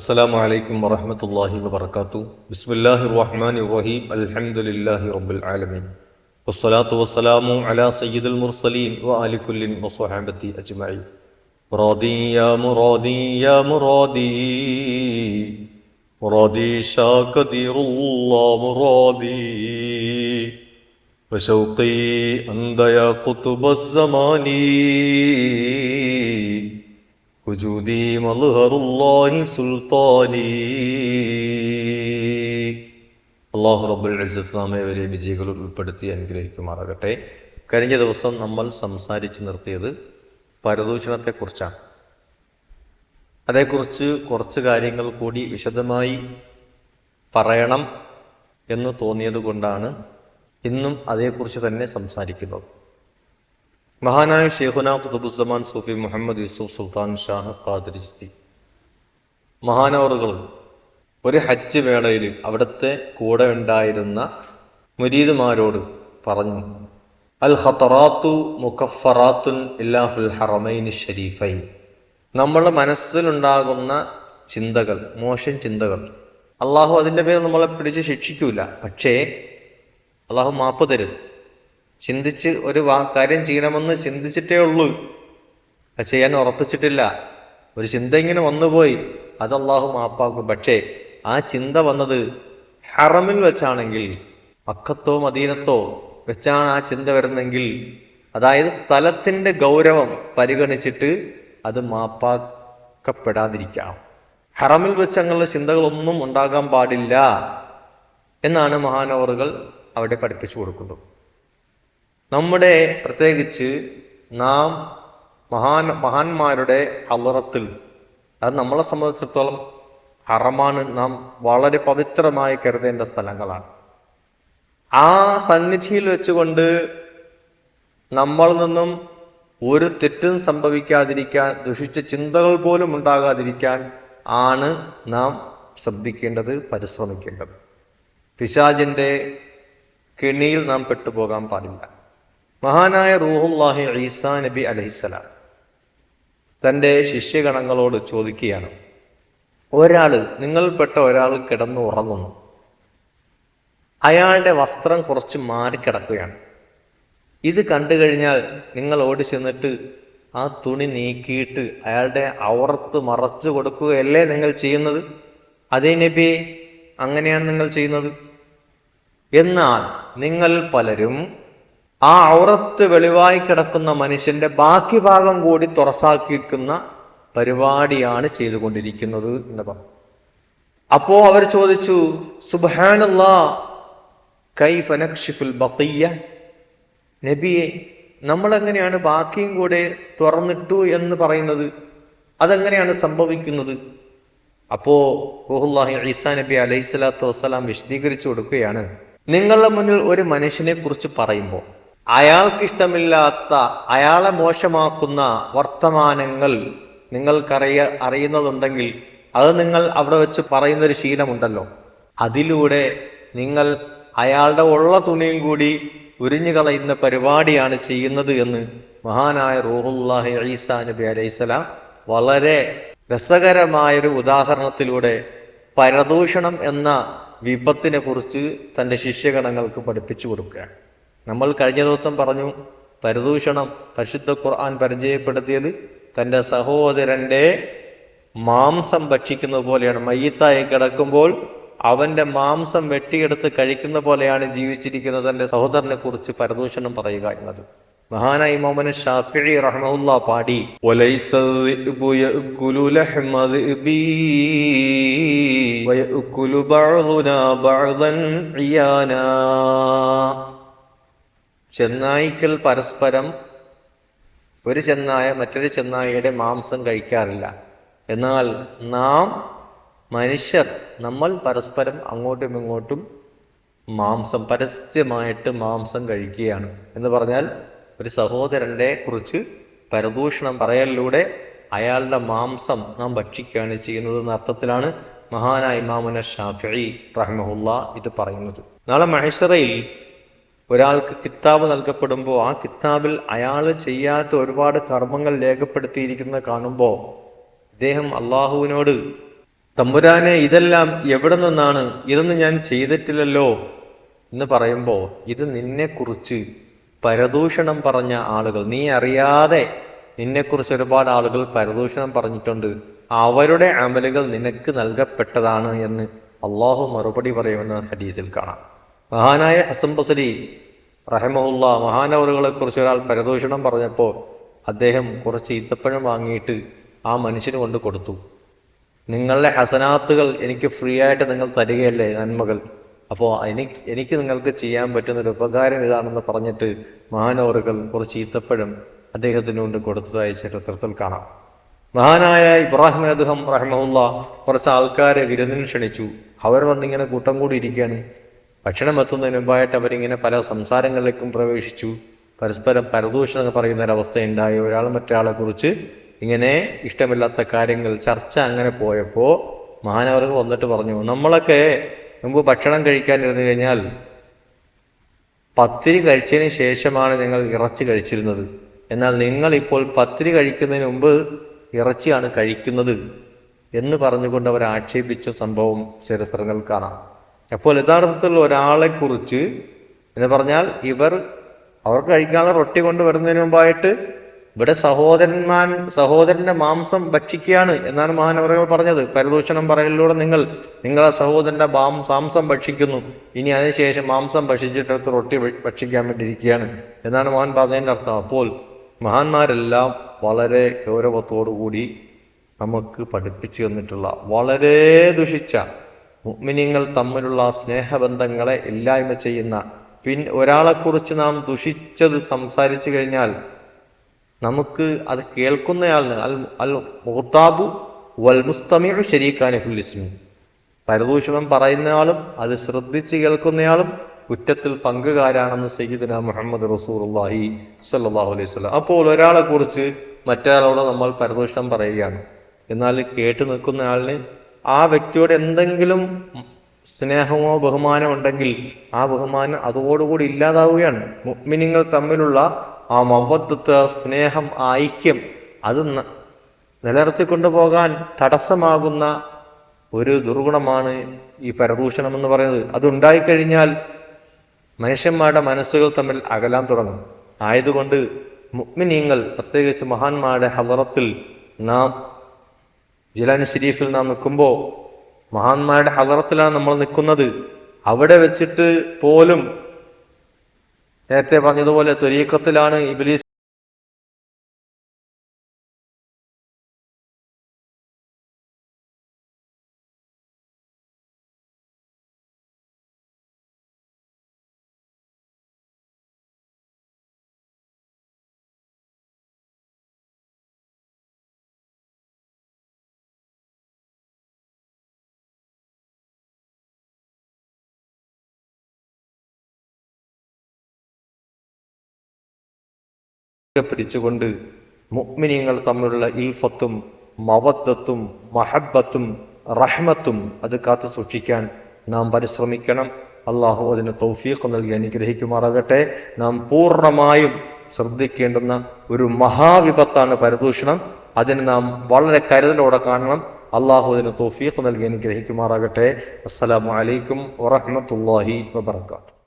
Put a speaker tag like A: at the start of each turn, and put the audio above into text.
A: السلام عليكم ورحمة الله وبركاته بسم الله الرحمن الرحيم الحمد لله رب العالمين والصلاة والسلام على سيد المرسلين وآل كل وصحابة أجمعين مرادي يا مرادي يا مرادي مرادي شا كثير الله مرادي وشوقي أنت يا قطب الزمان وجودي مظهر الله സുൽത്താനി അള്ളാഹു റബ്ബുൽ ഇസ്സത്ത് നാം ഏവരെ വിജയികളിൽ ഉൾപ്പെടുത്തി അനുഗ്രഹിക്കുമാറാകട്ടെ കഴിഞ്ഞ ദിവസം നമ്മൾ സംസാരിച്ചു നിർത്തിയത് പരദൂഷണത്തെക്കുറിച്ചാണ് അതേക്കുറിച്ച് കുറച്ച് കാര്യങ്ങൾ കൂടി വിശദമായി പറയണം എന്ന് തോന്നിയത് കൊണ്ടാണ് ഇന്നും അതേക്കുറിച്ച് തന്നെ സംസാരിക്കുന്നത് മഹാനായ ഷെയ്ഖുന കുതുബുസമാൻ സൂഫി മുഹമ്മദ് യൂസുഫ് സുൽത്താൻ ഷാഹ് ഖാദിർ ചിസ്തി മഹാനവറുകൾ ഒരു ഹജ്ജ് വേളയിൽ അവിടുത്തെ കൂടെ ഉണ്ടായിരുന്ന മുരീദുമാരോട് പറഞ്ഞു അൽ ഖത്തറാത്തു ഇല്ലാ ഇല്ലാഫുൽ ഹറമൈനി ഷരീഫൈ നമ്മളെ മനസ്സിലുണ്ടാകുന്ന ചിന്തകൾ മോശം ചിന്തകൾ അള്ളാഹു അതിന്റെ പേര് നമ്മളെ പിടിച്ച് ശിക്ഷിക്കൂല. പക്ഷേ അള്ളാഹു മാപ്പ് തരും. ചിന്തിച്ച് ഒരു കാര്യം ചെയ്യണമെന്ന് ചിന്തിച്ചിട്ടേ ഉള്ളൂ. അത് ചെയ്യാൻ ഉറപ്പിച്ചിട്ടില്ല. ഒരു ചിന്ത ഇങ്ങനെ വന്നുപോയി. അത് അള്ളാഹു മാപ്പാക്കും. പക്ഷേ ആ ചിന്ത വന്നത് ഹറമിൽ വെച്ചാണെങ്കിൽ മക്കത്തോ മദീനത്തോ വെച്ചാണ് ആ ചിന്ത വരുന്നെങ്കിൽ അതായത് സ്ഥലത്തിന്റെ ഗൗരവം പരിഗണിച്ചിട്ട് അത് മാപ്പാക്കപ്പെടാതിരിക്കാം. ഹറമിൽ വെച്ച് അങ്ങനെയുള്ള ചിന്തകളൊന്നും ഉണ്ടാകാൻ പാടില്ല എന്നാണ് മഹാനവറുകൾ അവിടെ പഠിപ്പിച്ചു കൊടുക്കുന്നത്. നമ്മുടെ പ്രത്യേകിച്ച് നാം മഹാൻ മഹാന്മാരുടെ അലറത്തിൽ അത് നമ്മളെ സംബന്ധിച്ചിടത്തോളം ഹറമാണ് നാം വളരെ പവിത്രമായി കരുതേണ്ട സ്ഥലങ്ങളാണ്. ആ സന്നിധിയിൽ വെച്ചുകൊണ്ട് നമ്മളിൽ നിന്നും ഒരു തെറ്റും സംഭവിക്കാതിരിക്കാൻ ദുഷിച്ച ചിന്തകൾ പോലും ഉണ്ടാകാതിരിക്കാൻ ആണ് നാം ശ്രദ്ധിക്കേണ്ടത് പരിശ്രമിക്കേണ്ടത്. പിശാജിന്റെ കെണിയിൽ നാം പെട്ടുപോകാൻ പാടില്ല. മഹാനായ റൂഹുല്ലാഹി ഈസാ നബി അലഹിസ്സലാം തന്റെ ശിഷ്യഗണങ്ങളോട് ചോദിക്കുകയാണ് ഒരാൾ നിങ്ങൾപ്പെട്ട ഒരാൾ കിടന്നു ഉറങ്ങുന്നു. അയാളുടെ വസ്ത്രം കുറച്ച് മാറിക്കിടക്കുകയാണ് ഇത് കണ്ടു കഴിഞ്ഞാൽ നിങ്ങൾ ഓടി ചെന്നിട്ട് ആ തുണി നീക്കിയിട്ട് അയാളുടെ ഔറത്ത് മറച്ചു കൊടുക്കുകയല്ലേ നിങ്ങൾ ചെയ്യുന്നത്? അതേ നബി അങ്ങനെയാണ് നിങ്ങൾ ചെയ്യുന്നത്? എന്നാൽ നിങ്ങൾ പലരും ആ ഔറത്ത് വെളിവായി കിടക്കുന്ന മനുഷ്യന്റെ ബാക്കി ഭാഗം കൂടി തുറസാക്കിയിരിക്കുന്ന പരിപാടിയാണ് ചെയ്തുകൊണ്ടിരിക്കുന്നത് എന്ന് പറഞ്ഞു. അപ്പോ അവർ ചോദിച്ചു സുബാനല്ലാ കൈഫനക്ഷിഫുൽ ബഖിയ നബിയെ നമ്മൾ എങ്ങനെയാണ് ബാക്കിയും കൂടെ തുറന്നിട്ടു എന്ന് പറയുന്നത്? അതെങ്ങനെയാണ് സംഭവിക്കുന്നത്? അപ്പോ ഗുഹുല്ലാഹി ഈസാ നബി അലൈഹി സ്വലാത്തു വസ്സലാം വിശദീകരിച്ചു കൊടുക്കുകയാണ്. നിങ്ങളുടെ മുന്നിൽ ഒരു മനുഷ്യനെ കുറിച്ച് പറയുമ്പോൾ അയാൾക്കിഷ്ടമില്ലാത്ത അയാളെ മോശമാക്കുന്ന വർത്തമാനങ്ങൾ നിങ്ങൾക്കറിയ അറിയുന്നതുണ്ടെങ്കിൽ അത് നിങ്ങൾ അവിടെ വെച്ച് പറയുന്നൊരു ശീലമുണ്ടല്ലോ. അതിലൂടെ നിങ്ങൾ അയാളുടെ ഉള്ള തുണിയും കൂടി ഉരിഞ്ഞു കളയുന്ന പരിപാടിയാണ് ചെയ്യുന്നത് എന്ന് മഹാനായ റൂഹുല്ലാഹി ഈസാ നബി അലൈഹിസ്സലാം വളരെ രസകരമായൊരു ഉദാഹരണത്തിലൂടെ പരദൂഷണം എന്ന വിപത്തിനെ കുറിച്ച് തന്റെ ശിഷ്യഗണങ്ങൾക്ക് പഠിപ്പിച്ചു കൊടുക്കുകയാണ്. നമ്മൾ കഴിഞ്ഞ ദിവസം പറഞ്ഞു പരദൂഷണം പരിശുദ്ധ ഖുർആൻ പരിചയപ്പെടുത്തിയത് തന്റെ സഹോദരന്റെ മാംസം ഭക്ഷിക്കുന്ന പോലെയാണ്. മയ്യത്തായി കിടക്കുമ്പോൾ അവന്റെ മാംസം വെട്ടിയെടുത്ത് കഴിക്കുന്ന പോലെയാണ് ജീവിച്ചിരിക്കുന്ന തന്റെ സഹോദരനെ കുറിച്ച് പരദൂഷണം പറയുക എന്നത്. മഹാനായി മോമന് ഷാഫി റഹ്മുല്ല പാടി വലൈസ ചെന്നായ്ക്കൾ പരസ്പരം ഒരു ചെന്നായ മറ്റൊരു ചെന്നായയുടെ മാംസം കഴിക്കാറില്ല. എന്നാൽ നാം മനുഷ്യർ നമ്മൾ പരസ്പരം അങ്ങോട്ടും ഇങ്ങോട്ടും മാംസം പരസ്യമായിട്ട് മാംസം കഴിക്കുകയാണ്. എന്ന് പറഞ്ഞാൽ ഒരു സഹോദരന്റെ കുറിച്ച് പരദൂഷണം പറയലിലൂടെ അയാളുടെ മാംസം നാം ഭക്ഷിക്കുകയാണ് ചെയ്യുന്നത് എന്ന അർത്ഥത്തിലാണ് മഹാനായ ഇമാമുന ഷാഫി റഹ്മുല്ല ഇത് പറയുന്നത്. നാളെ മഹേശ്വറയിൽ ഒരാൾക്ക് കിതാബ് നൽകപ്പെടുമ്പോൾ ആ കിതാബിൽ അയാൾ ചെയ്യാത്ത ഒരുപാട് കർമ്മങ്ങൾ രേഖപ്പെടുത്തിയിരിക്കുന്നത് കാണുമ്പോൾ ഇദ്ദേഹം അള്ളാഹുവിനോട് തമ്പുരാനെ ഇതെല്ലാം എവിടെ നിന്നാണ്? ഇതൊന്നും ഞാൻ ചെയ്തിട്ടില്ലല്ലോ എന്ന് പറയുമ്പോൾ ഇത് നിന്നെക്കുറിച്ച് പരദൂഷണം പറഞ്ഞ ആളുകൾ നീ അറിയാതെ നിന്നെക്കുറിച്ച് ഒരുപാട് ആളുകൾ പരദൂഷണം പറഞ്ഞിട്ടുണ്ട്. അവരുടെ അമലുകൾ നിനക്ക് നൽകപ്പെട്ടതാണ് എന്ന് അള്ളാഹു മറുപടി പറയുമെന്ന് ഹദീസിൽ കാണാം. മഹാനായ ഹസൻ ബസരി റഹമുല്ല മഹാനവറുകളെ കുറിച്ച് ഒരാൾ പരദൂഷണം പറഞ്ഞപ്പോൾ അദ്ദേഹം കുറച്ച് ഈത്തപ്പഴം വാങ്ങിയിട്ട് ആ മനുഷ്യന് കൊണ്ട് കൊടുത്തു. നിങ്ങളുടെ ഹസനാത്തുകൾ എനിക്ക് ഫ്രീ ആയിട്ട് നിങ്ങൾ തരികയല്ലേ നന്മകൾ? അപ്പോൾ എനിക്ക് എനിക്ക് നിങ്ങൾക്ക് ചെയ്യാൻ പറ്റുന്ന ഒരു ഉപകാരം ഇതാണെന്ന് പറഞ്ഞിട്ട് മഹാനവറുകൾ കുറച്ച് ഈത്തപ്പഴം അദ്ദേഹത്തിന് കൊണ്ട് കൊടുത്തതായി ചരിത്രത്തിൽ കാണാം. മഹാനായ ഇബ്രാഹിം അദ്ദേഹം റഹ്മുല്ല കുറച്ച് ആൾക്കാരെ വിരുന്നിന് ക്ഷണിച്ചു. അവർ വന്നിങ്ങനെ കൂട്ടം കൂടി ഇരിക്കുകയാണ്. ഭക്ഷണം എത്തുന്നതിന് മുമ്പായിട്ട് അവരിങ്ങനെ പല സംസാരങ്ങളിലേക്കും പ്രവേശിച്ചു. പരസ്പരം പരദൂഷണം പറയുന്ന ഒരവസ്ഥ ഉണ്ടായി ഒരാൾ മറ്റൊരാളെ കുറിച്ച് ഇങ്ങനെ ഇഷ്ടമില്ലാത്ത കാര്യങ്ങൾ ചർച്ച അങ്ങനെ പോയപ്പോൾ മഹാനവർ വന്നിട്ട് പറഞ്ഞു നമ്മളൊക്കെ മുമ്പ് ഭക്ഷണം കഴിക്കാനിരുന്നു കഴിഞ്ഞാൽ പത്തിരി കഴിച്ചതിന് ശേഷമാണ് ഞങ്ങൾ ഇറച്ചി കഴിച്ചിരുന്നത്. എന്നാൽ നിങ്ങൾ ഇപ്പോൾ പത്തിരി കഴിക്കുന്നതിന് മുമ്പ് ഇറച്ചിയാണ് കഴിക്കുന്നത് എന്ന് പറഞ്ഞുകൊണ്ട് അവർ ആക്ഷേപിച്ച സംഭവം ചരിത്രങ്ങൾ കാണാം. അപ്പോൾ യഥാർത്ഥത്തിൽ ഒരാളെക്കുറിച്ച് എന്ന് പറഞ്ഞാൽ ഇവർ അവർക്ക് കഴിക്കാനുള്ള റൊട്ടി കൊണ്ടുവരുന്നതിന് മുമ്പായിട്ട് ഇവിടെ സഹോദരന്മാൻ സഹോദരന്റെ മാംസം ഭക്ഷിക്കുകയാണ് എന്നാണ് മഹാനവരകൾ പറഞ്ഞത്. പരദൂഷണം പറയലിലൂടെ നിങ്ങൾ നിങ്ങളെ സഹോദരന്റെ മാംസം ഭക്ഷിക്കുന്നു. ഇനി അതിനുശേഷം മാംസം ഭക്ഷിച്ചിട്ടെടുത്ത് റൊട്ടി ഭക്ഷിക്കാൻ വേണ്ടിയിരിക്കുകയാണ് എന്നാണ് മഹാൻ പറഞ്ഞതിന്റെ അർത്ഥം. അപ്പോൾ മഹാന്മാരെല്ലാം വളരെ ഗൗരവത്തോടു കൂടി നമുക്ക് പഠിപ്പിച്ചു തന്നിട്ടുള്ള വളരെ ദുഷിച്ച മുഅ്മിനീങ്ങൾ തമ്മിലുള്ള സ്നേഹബന്ധങ്ങളെ ഇല്ലായ്മ ചെയ്യുന്ന പിൻ ഒരാളെക്കുറിച്ച് നാം ദുഷിച്ചത് സംസാരിച്ചു കഴിഞ്ഞാൽ നമുക്ക് അത് കേൾക്കുന്നയാളിന് അൽ അൽ മുഹത്താബു വൽ ഫുല്ലിസ്മി ഇസ്മി. പരദൂഷണം പറയുന്നയാളും അത് ശ്രദ്ധിച്ച് കേൾക്കുന്നയാളും കുറ്റത്തിൽ പങ്കുകാരാണെന്ന് സയ്യിദുന മുഹമ്മദ് റസൂലുള്ളാഹി സല്ലാഹു അലൈഹി വസല്ലം. അപ്പോൾ ഒരാളെക്കുറിച്ച് മറ്റൊരാളോട് നമ്മൾ പരദൂഷണം പറയുകയാണ്. എന്നാൽ കേട്ടു നിൽക്കുന്നയാളിന് ആ വ്യക്തിയോട് എന്തെങ്കിലും സ്നേഹമോ ബഹുമാനമോ ഉണ്ടെങ്കിൽ ആ ബഹുമാനം അതോടുകൂടി ഇല്ലാതാവുകയാണ്. മുഅ്മിനീങ്ങൾ തമ്മിലുള്ള ആ മവത്വത്ത് സ്നേഹം ഐക്യം അത് നിലനിർത്തിക്കൊണ്ടു പോകാൻ തടസ്സമാകുന്ന ഒരു ദുർഗുണമാണ് ഈ പരദൂഷണം എന്ന് പറയുന്നത്. അത് ഉണ്ടായിക്കഴിഞ്ഞാൽ മനുഷ്യന്മാരുടെ മനസ്സുകൾ തമ്മിൽ അകലാൻ തുടങ്ങും. ആയതുകൊണ്ട് മുഅ്മിനീങ്ങൾ പ്രത്യേകിച്ച് മഹാന്മാരുടെ ഹവറത്തിൽ നാം ജിലാൻ ഷരീഫിൽ നാം നിൽക്കുമ്പോൾ മഹാന്മാരുടെ ഹലറത്തിലാണ് നമ്മൾ നിൽക്കുന്നത്. അവിടെ വെച്ചിട്ട് പോലും നേരത്തെ പറഞ്ഞതുപോലെ തൊരീക്കത്തിലാണ് ഇബിലീസ് പിടിച്ചുകൊണ്ട് മുഗ്മിനിയങ്ങൾ തമ്മിലുള്ള ഇൽഫത്തും മവദ്ദത്തും മഹബത്തും റഹ്മത്തും അത് കാത്തു സൂക്ഷിക്കാൻ നാം പരിശ്രമിക്കണം. അള്ളാഹു അതിന് തൗഫീഖ് നൽകി അനുഗ്രഹിക്കുമാറാകട്ടെ. നാം പൂർണമായും ശ്രദ്ധിക്കേണ്ടുന്ന ഒരു മഹാവിപത്താണ് പരദൂഷണം. അതിന് നാം വളരെ കരുതലോടെ കാണണം. അള്ളാഹു അതിന് തൗഫീഖ് നൽകി അനുഗ്രഹിക്കുമാറാകട്ടെ. അസ്സലാമു അലൈക്കും വറഹ്മത്തുള്ളാഹി വബർക്കാത്തു